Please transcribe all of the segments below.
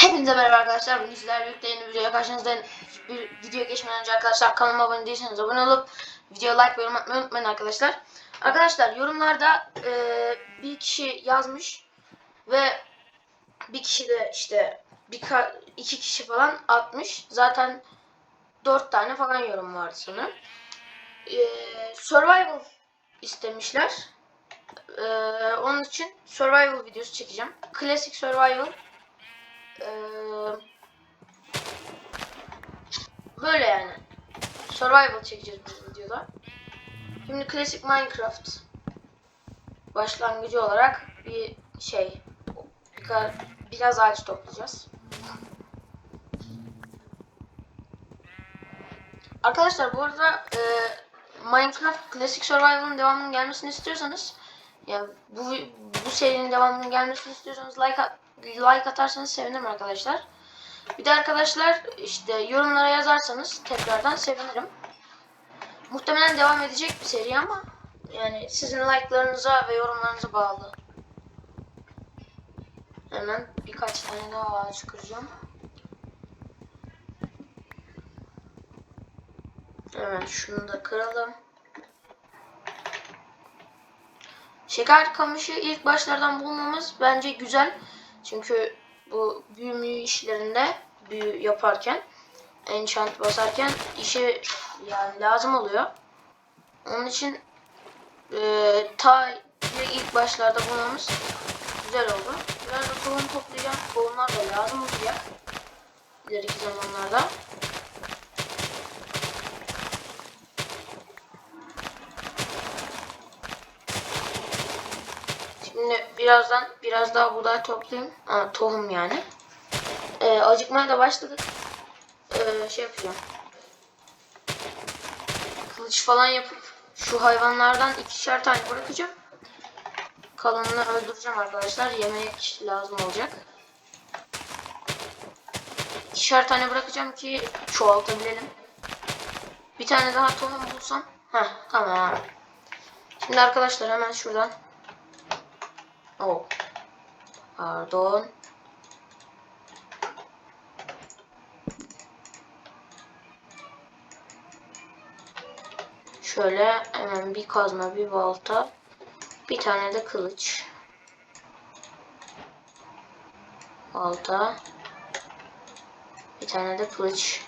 Hepinize merhaba arkadaşlar. Bugün sizlerle birlikte yeni bir videoya karşınızdayım. Bir video geçmeden önce arkadaşlar kanalıma abone değilseniz abone olup videoya like ve yorum atmayı unutmayın arkadaşlar. Arkadaşlar yorumlarda e, bir kişi yazmış ve bir kişi de işte bir iki kişi falan atmış. Zaten dört tane falan yorum vardı sanırım. E, survival istemişler. E, onun için survival videosu çekeceğim. Klasik survival ee, böyle yani. Survival çekeceğiz bu videoda. Şimdi klasik Minecraft başlangıcı olarak bir şey bir- biraz ağaç toplayacağız. Arkadaşlar bu arada e, Minecraft Classic Survival'ın devamının gelmesini istiyorsanız yani bu bu serinin devamının gelmesini istiyorsanız like at- like atarsanız sevinirim arkadaşlar. Bir de arkadaşlar işte yorumlara yazarsanız tekrardan sevinirim. Muhtemelen devam edecek bir seri ama yani sizin like'larınıza ve yorumlarınıza bağlı. Hemen birkaç tane daha ağaç kıracağım. Hemen şunu da kıralım. Şeker kamışı ilk başlardan bulmamız bence güzel. Çünkü bu büyümü işlerinde büyü yaparken enchant basarken işe yani lazım oluyor. Onun için e, ta ilk başlarda bulmamız güzel oldu. Biraz da tohum toplayacağım. Tohumlar da lazım olacak. İleriki zamanlarda. Şimdi birazdan biraz daha buğday toplayayım. Aa, tohum yani. Ee, acıkmaya da başladık. Ee, şey yapacağım. Kılıç falan yapıp şu hayvanlardan ikişer tane bırakacağım. Kalanını öldüreceğim arkadaşlar. Yemek lazım olacak. İkişer tane bırakacağım ki çoğaltabilelim. Bir tane daha tohum bulsam. Heh tamam. Şimdi arkadaşlar hemen şuradan Oh. Pardon. Şöyle hemen bir kazma, bir balta, bir tane de kılıç. Balta. Bir tane de kılıç.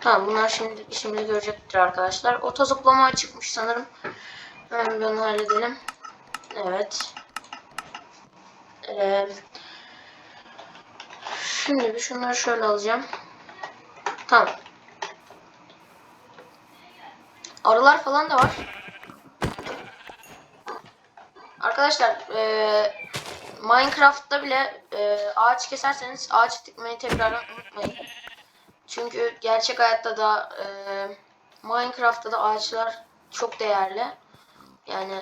Tamam bunlar şimdi şimdi görecektir arkadaşlar. Ota zıplama çıkmış sanırım. Hemen bir onu halledelim. Evet. Ee, şimdi bir şunları şöyle alacağım. Tamam. Arılar falan da var. Arkadaşlar e, Minecraft'ta bile e, ağaç keserseniz ağaç dikmeyi tekrardan unutmayın. Çünkü gerçek hayatta da e, Minecraft'ta da ağaçlar çok değerli. Yani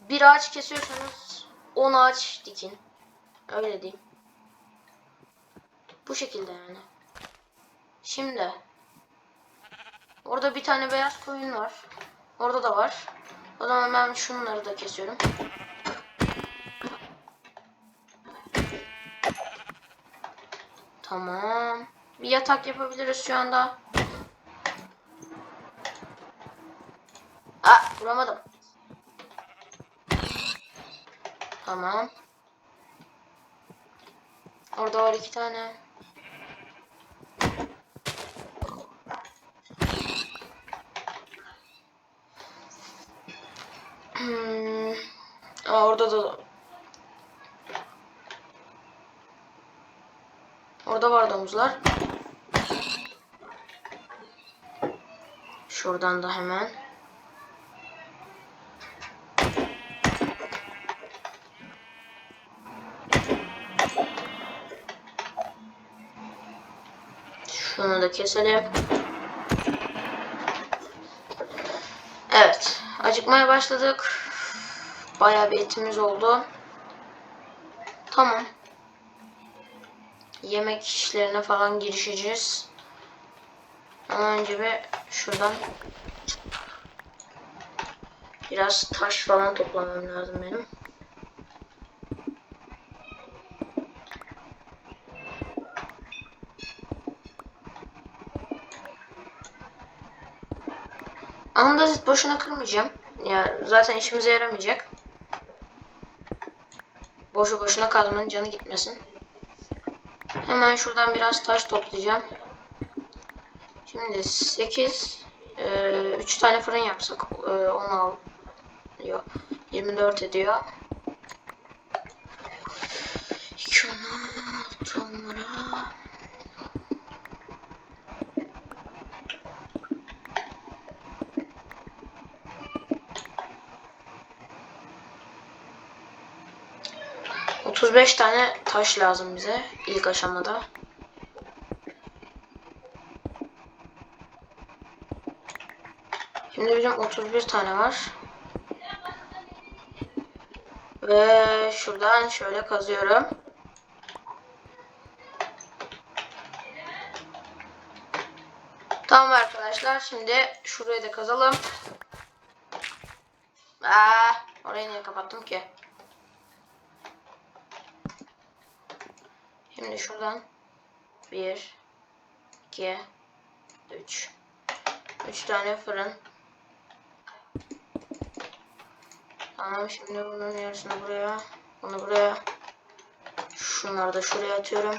bir ağaç kesiyorsanız 10 ağaç dikin. Öyle diyeyim. Bu şekilde yani. Şimdi orada bir tane beyaz koyun var. Orada da var. O zaman ben şunları da kesiyorum. Tamam. Bir yatak yapabiliriz şu anda. Ah vuramadım. Tamam. Orada var iki tane. Hmm. Aa, orada da Orada var domuzlar. Şuradan da hemen. Şunu da keselim. Evet. Acıkmaya başladık. Bayağı bir etimiz oldu. Tamam. Yemek işlerine falan girişeceğiz. Önce bir şuradan biraz taş falan toplamam lazım benim. Andazit boşuna kırmayacağım. Ya zaten işimize yaramayacak. Boşu boşuna kazmanın canı gitmesin. Hemen şuradan biraz taş toplayacağım. Şimdi 8 3 tane fırın yapsak e, 10 alıyor. 24 ediyor. 35 tane taş lazım bize ilk aşamada. Şimdi bizim 31 tane var. Ve şuradan şöyle kazıyorum. Tamam arkadaşlar şimdi şurayı da kazalım. Aa, orayı niye kapattım ki? Şimdi şuradan 1 2 3 3 tane fırın. Tamam şimdi bunun yarısını buraya, bunu buraya. Şunları da şuraya atıyorum.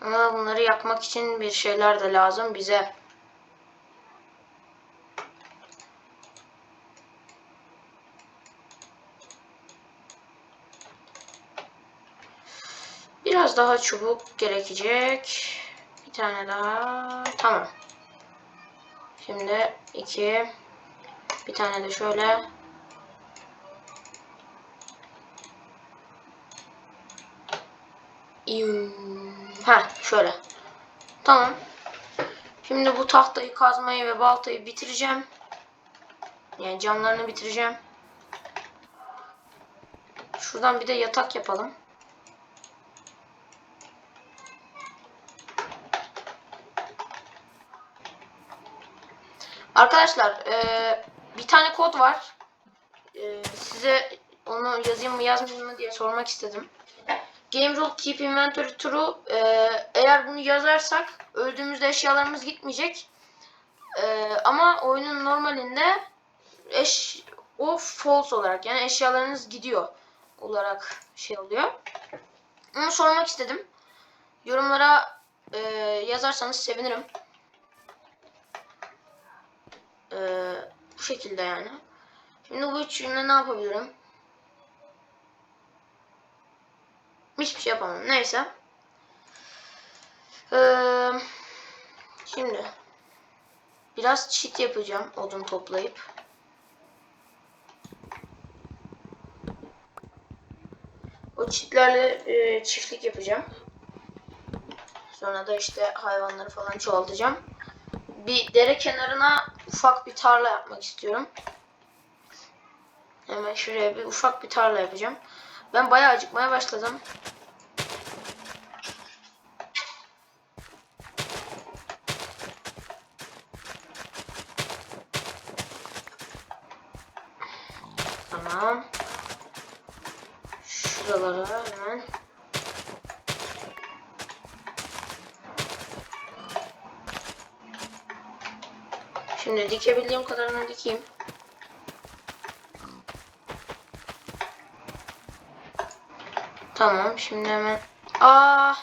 Ama bunları yakmak için bir şeyler de lazım bize. Biraz daha çubuk gerekecek. Bir tane daha. Tamam. Şimdi iki. Bir tane de şöyle. Ha şöyle. Tamam. Şimdi bu tahtayı kazmayı ve baltayı bitireceğim. Yani camlarını bitireceğim. Şuradan bir de yatak yapalım. Arkadaşlar ee, bir tane kod var. E, size onu yazayım mı yazmayayım mı diye sormak istedim. Game rule keep inventory true. Ee, eğer bunu yazarsak öldüğümüzde eşyalarımız gitmeyecek. Ee, ama oyunun normalinde eş o false olarak yani eşyalarınız gidiyor olarak şey oluyor. Onu sormak istedim. Yorumlara e, yazarsanız sevinirim. Ee, bu şekilde yani. Şimdi bu üçünle ne yapabilirim? Hiçbir şey yapamam. Neyse. Ee, şimdi biraz çit yapacağım odun toplayıp. O çitlerle e, çiftlik yapacağım. Sonra da işte hayvanları falan çoğaltacağım. Bir dere kenarına ufak bir tarla yapmak istiyorum. Hemen şuraya bir ufak bir tarla yapacağım. Ben bayağı acıkmaya başladım. Tamam. Şuralara hemen. Şimdi dikebildiğim kadarını dikeyim. Tamam şimdi hemen. Aa!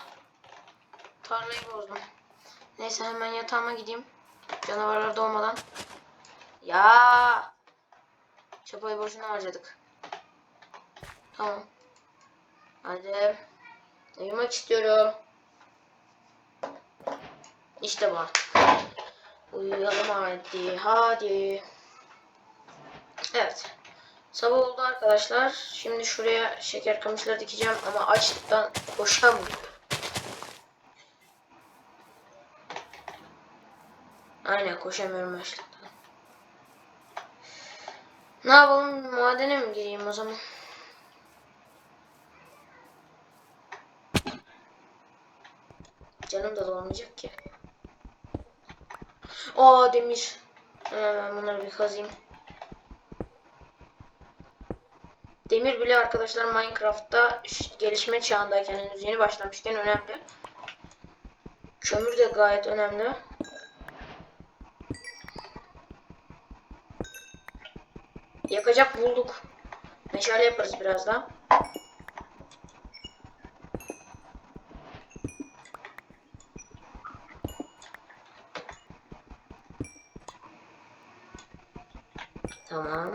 Tarlayı bozdum. Neyse hemen yatağıma gideyim. Canavarlar doğmadan. Ya! Çapayı boşuna harcadık. Tamam. Hadi. Uyumak istiyorum. İşte bu. Uyuyalım hadi. Hadi. Evet. Sabah oldu arkadaşlar. Şimdi şuraya şeker kamışları dikeceğim ama açlıktan koşamıyorum. Aynen koşamıyorum açlıktan. Ne yapalım? Madene mi gireyim o zaman? Canım da dolmayacak ki. Aa demir. Hemen bunları bir kazayım. Demir bile arkadaşlar Minecraft'ta gelişme çağındayken henüz yeni başlamışken önemli. Kömür de gayet önemli. Yakacak bulduk. Meşale yaparız birazdan. Tamam.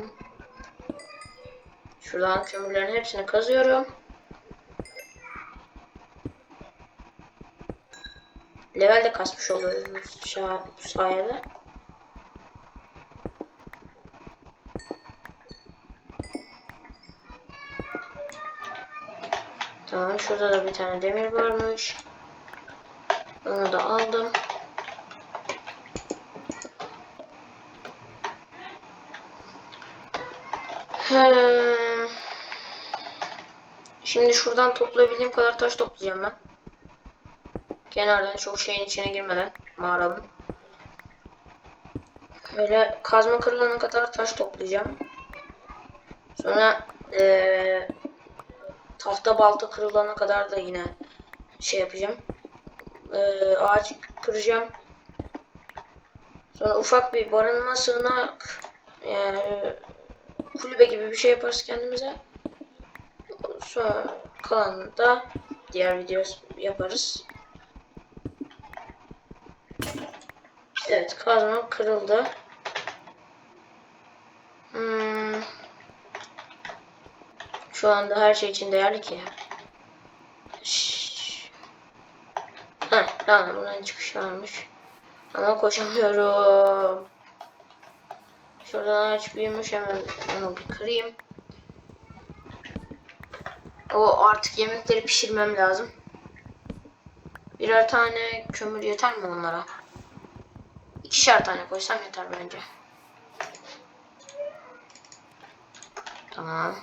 Şuradan kömürlerin hepsini kazıyorum. Level de kasmış oluyoruz bu sayede. Tamam şurada da bir tane demir varmış. Onu da aldım. Hmm. Şimdi şuradan toplayabildiğim kadar taş toplayacağım ben. Kenardan çok şeyin içine girmeden mağaranın. Böyle kazma kırılana kadar taş toplayacağım. Sonra eee tahta balta kırılana kadar da yine şey yapacağım. Eee ağaç kıracağım. Sonra ufak bir barınma sığınak yani kulübe gibi bir şey yaparız kendimize. Sonra kalanını da diğer video yaparız. Evet kazma kırıldı. Hmm. Şu anda her şey için değerli ki. Heh, tamam buradan çıkış varmış. Ama koşamıyorum. Şuradan ağaç büyümüş hemen onu bir kırayım. O artık yemekleri pişirmem lazım. Birer tane kömür yeter mi onlara? İkişer tane koysam yeter bence. Tamam.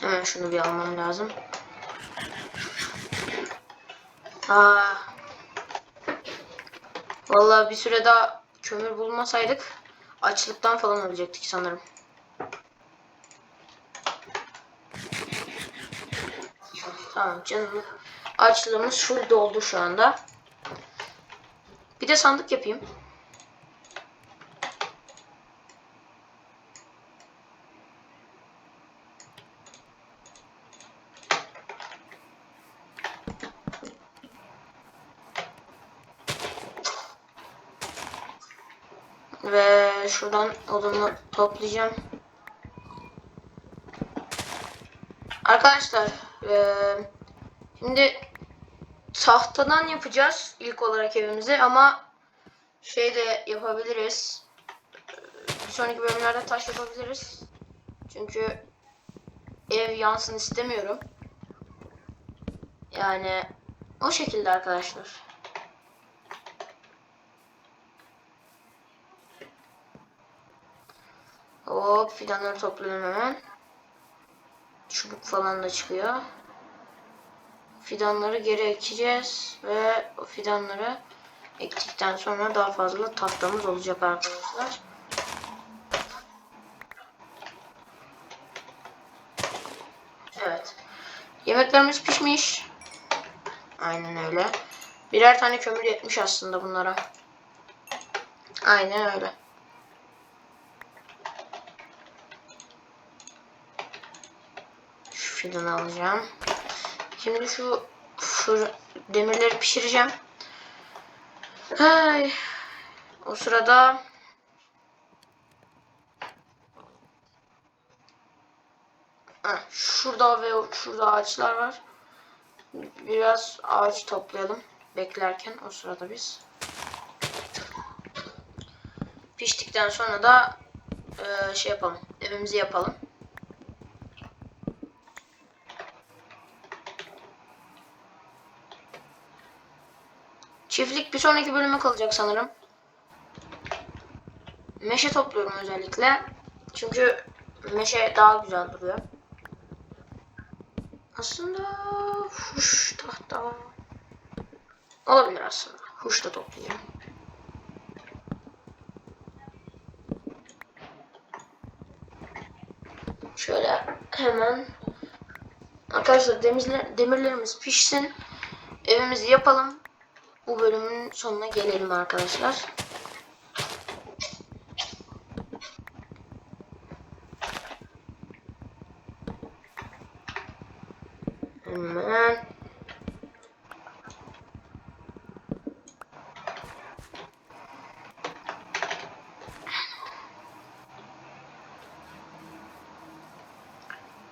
Hemen şunu bir almam lazım. Aa. Vallahi bir süre daha kömür bulmasaydık açlıktan falan ölecektik sanırım. Tamam canım. Açlığımız full doldu şu anda. Bir de sandık yapayım. Ve şuradan odunu toplayacağım. Arkadaşlar eee, şimdi tahtadan yapacağız ilk olarak evimizi ama şey de yapabiliriz. Bir sonraki bölümlerde taş yapabiliriz. Çünkü ev yansın istemiyorum. Yani o şekilde arkadaşlar. Hop fidanları topluyorum hemen. Çubuk falan da çıkıyor. Fidanları geri ekeceğiz ve o fidanları ektikten sonra daha fazla tahtamız olacak arkadaşlar. Evet. Yemeklerimiz pişmiş. Aynen öyle. Birer tane kömür yetmiş aslında bunlara. Aynen öyle. Şu fidanı alacağım. Şimdi şu fır demirleri pişireceğim. Hay. O sırada şurada ve şurada ağaçlar var. Biraz ağaç toplayalım beklerken o sırada biz. Piştikten sonra da e, şey yapalım. Evimizi yapalım. Çiftlik bir sonraki bölüme kalacak sanırım. Meşe topluyorum özellikle. Çünkü meşe daha güzel duruyor. Aslında huş tahta olabilir aslında. Huş da toplayacağım. Şöyle hemen arkadaşlar demirler, demirlerimiz pişsin. Evimizi yapalım. Bu bölümün sonuna gelelim arkadaşlar. Hemen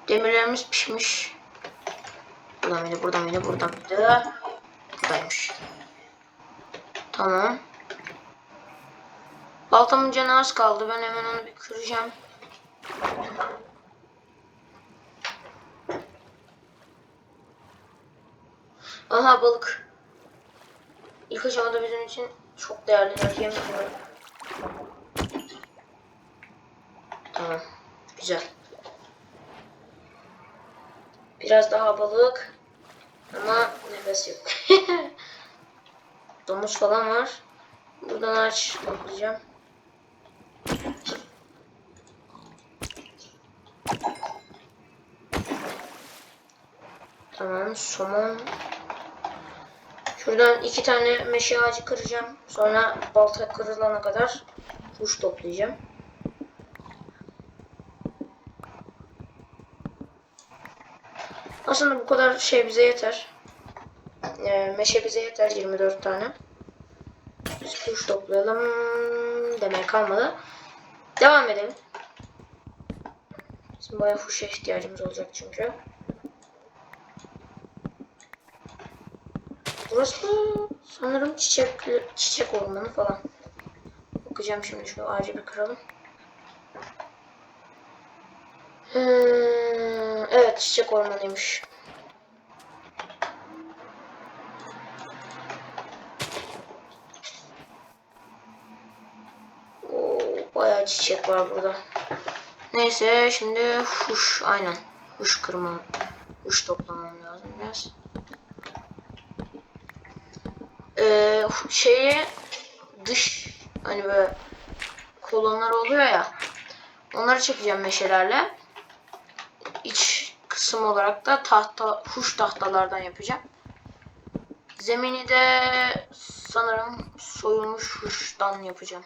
Demirlerimiz pişmiş. Buradan mıydı, buradan mıydı, buradan mıydı? Buradaymış. Tamam. Baltamın canı az kaldı. Ben hemen onu bir kıracağım. Aha balık. İlk aşamada bizim için çok değerli. Yem yiyorum. Tamam. Güzel. Biraz daha balık. Ama nefes yok. Domuz falan var. Buradan aç toplayacağım. Tamam somon. Şuradan iki tane meşe ağacı kıracağım. Sonra balta kırılana kadar kuş toplayacağım. Aslında bu kadar şey bize yeter. Ee, meşe bize yeter 24 tane. Biz kuş toplayalım. Demeye kalmadı. Devam edelim. Bizim bayağı kuşa ihtiyacımız olacak çünkü. Burası sanırım çiçek çiçek ormanı falan. Bakacağım şimdi şu ağacı bir kıralım. Hmm, evet çiçek ormanıymış. Bayağı çiçek var burada. Neyse şimdi huş aynen. Huş kırmam. Huş toplamam lazım biraz. Ee, şeyi dış hani böyle kolonlar oluyor ya. Onları çekeceğim meşelerle. İç kısım olarak da tahta, huş tahtalardan yapacağım. Zemini de sanırım soyulmuş huştan yapacağım.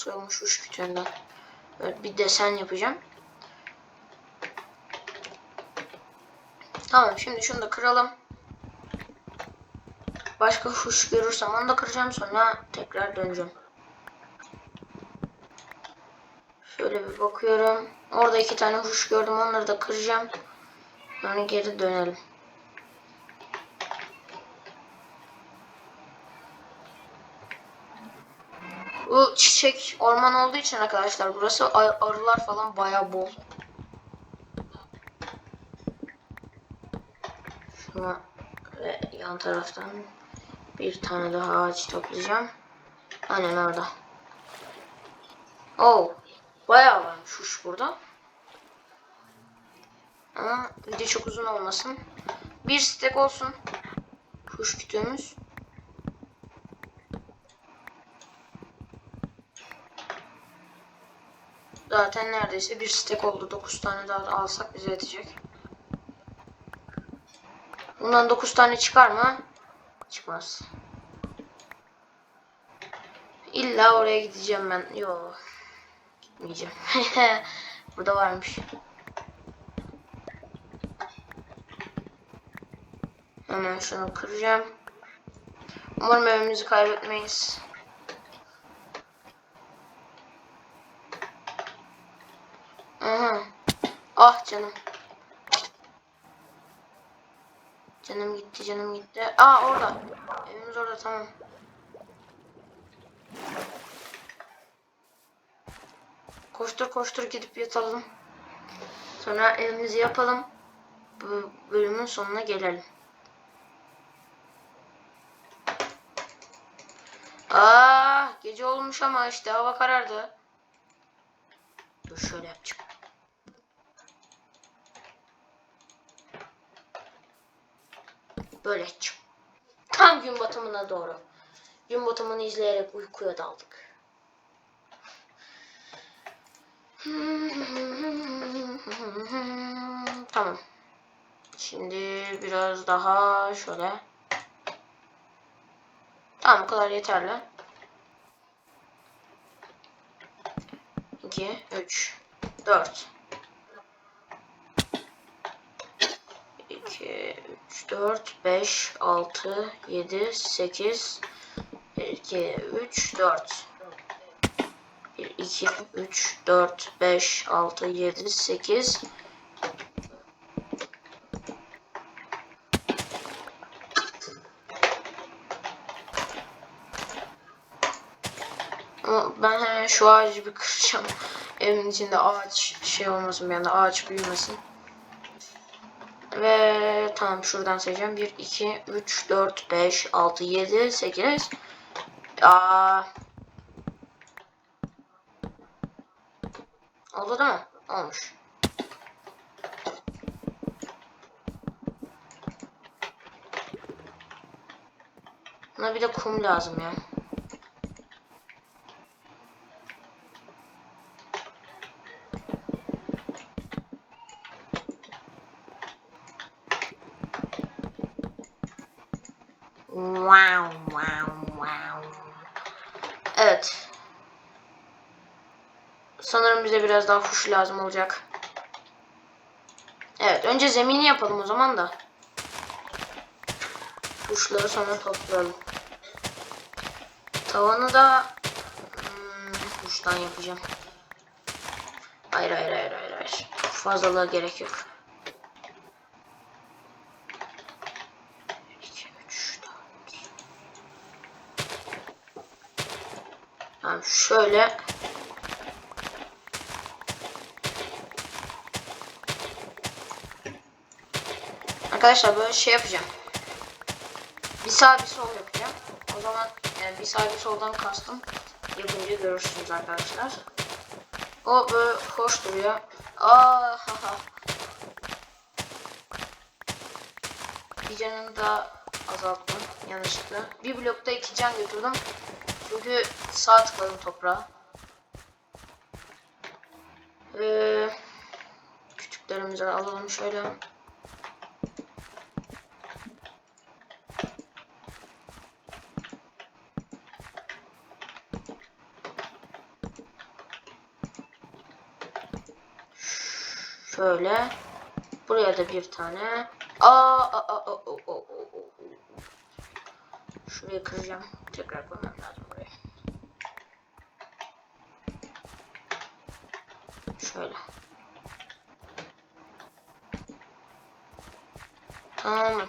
Soyulmuş huş kütüğünden. Böyle bir desen yapacağım. Tamam şimdi şunu da kıralım. Başka huş görürsem onu da kıracağım sonra tekrar döneceğim. Şöyle bir bakıyorum. Orada iki tane huş gördüm. Onları da kıracağım. Yani geri dönelim. Bu çiçek orman olduğu için arkadaşlar burası ar- arılar falan bayağı bol. Şuna ve yan taraftan bir tane daha ağaç toplayacağım. Aynen orada. Oh. Bayağı varmış kuş burada. Ama video çok uzun olmasın. Bir stek olsun. Kuş kütüğümüz. Zaten neredeyse bir stek oldu. 9 tane daha alsak bize yetecek. Bundan 9 tane çıkar mı? Çıkmaz. İlla oraya gideceğim ben. Yo. Gitmeyeceğim. Burada varmış. Hemen şunu kıracağım. Umarım evimizi kaybetmeyiz. Aha. Ah canım. Canım gitti, canım gitti. Aa orada. Evimiz orada tamam. Koştur koştur gidip yatalım. Sonra evimizi yapalım. Bu bölümün sonuna gelelim. Aa, gece olmuş ama işte hava karardı. Dur şöyle yapacağım. Böyle. Tam gün batımına doğru. Gün batımını izleyerek uykuya daldık. Tamam. Şimdi biraz daha şöyle. Tamam bu kadar yeterli. 2, 3, 4. 2, 3, 4, 5, 6, 7, 8, 2, 3, 4. 1, 2, 3, 4, 5, 6, 7, 8. Ama ben hemen şu ağacı bir kıracağım. Evin içinde ağaç şey olmasın anda ağaç büyümesin. Ve tamam şuradan sayacağım. 1, 2, 3, 4, 5, 6, 7, 8. Aa. Oldu değil mi? Olmuş. Buna bir de kum lazım ya. Fuş lazım olacak. Evet, önce zemini yapalım o zaman da. Fuşları sonra toplayalım. Tavanı da hmm, fuştan yapacağım. Hayır, hayır, hayır, hayır, hayır. Fazlalığa gerek yok. 2, 3, 4. Tamam şöyle Arkadaşlar böyle şey yapacağım. Bir sağ bir sol yapacağım. O zaman yani bir sağ bir soldan kastım. Yapınca görürsünüz arkadaşlar. O böyle hoş duruyor. Aa, ha, ha. Bir canını daha azalttım yanlışlıkla. Bir blokta iki can götürdüm. Çünkü sağ tıkladım toprağa. Ee, küçüklerimizi alalım şöyle. Şöyle. Buraya da bir tane. Aa, aa, aa, aa, aa, aa. Şurayı kıracağım. Tekrar koymam lazım buraya. Şöyle. Tamam. mı?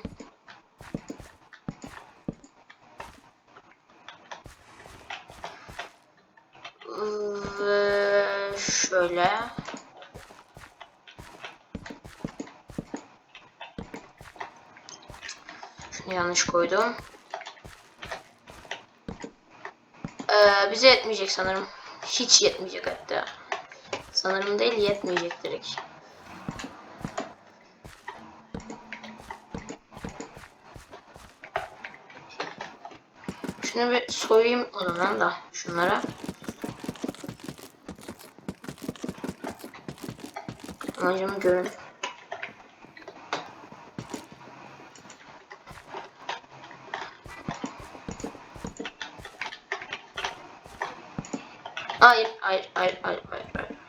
Ve şöyle. Şunu yanlış koydum. Ee, bize yetmeyecek sanırım. Hiç yetmeyecek hatta. Sanırım değil yetmeyecek direkt. Şunu bir soyayım o zaman da şunlara. Amacımı görün. Hayır, hayır, hayır, hayır, hayır, hayır.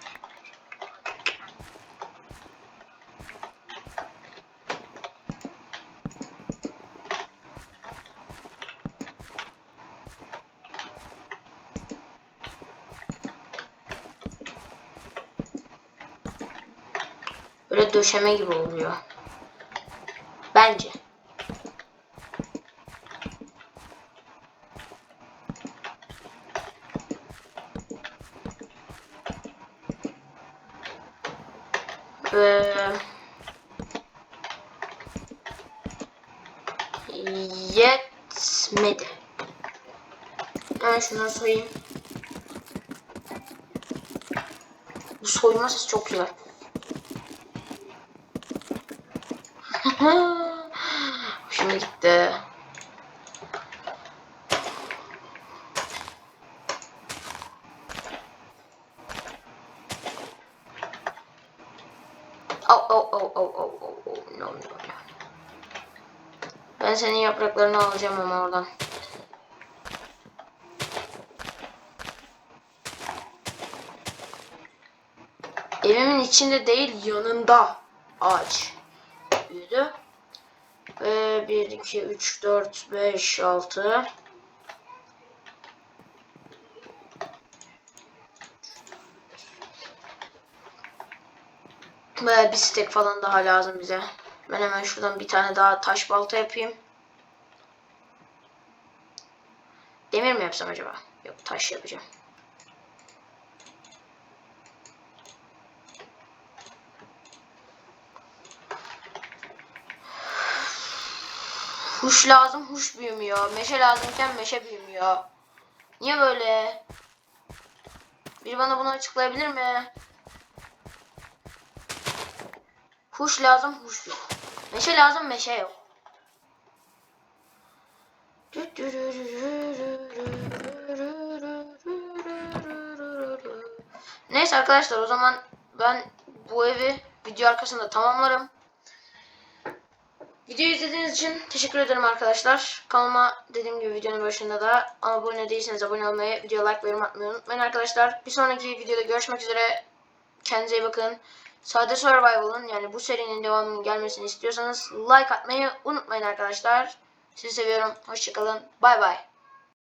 Döşeme gibi oluyor. Bence. Ve yetmedi. Ben şunları soyayım. Bu soyma çok güzel. Ha. Hoşuma gitti. Oh, oh, oh, oh, oh, oh, oh. No, no, no. Ben senin yapraklarını alacağım ama oradan. Evimin içinde değil yanında ağaç büyüdü. Ve 1, 2, 3, 4, 5, 6. Ve bir stek falan daha lazım bize. Ben hemen şuradan bir tane daha taş balta yapayım. Demir mi yapsam acaba? Yok taş yapacağım. Huş lazım, huş büyümüyor. Meşe lazımken meşe büyümüyor. Niye böyle? Biri bana bunu açıklayabilir mi? Huş lazım, huş yok. Meşe lazım, meşe yok. Neyse arkadaşlar o zaman ben bu evi video arkasında tamamlarım. Videoyu izlediğiniz için teşekkür ederim arkadaşlar. Kanalıma dediğim gibi videonun başında da abone değilseniz abone olmayı, video like ve yorum atmayı unutmayın arkadaşlar. Bir sonraki videoda görüşmek üzere. Kendinize iyi bakın. Sade Survival'ın yani bu serinin devamının gelmesini istiyorsanız like atmayı unutmayın arkadaşlar. Sizi seviyorum. Hoşçakalın. Bay bay.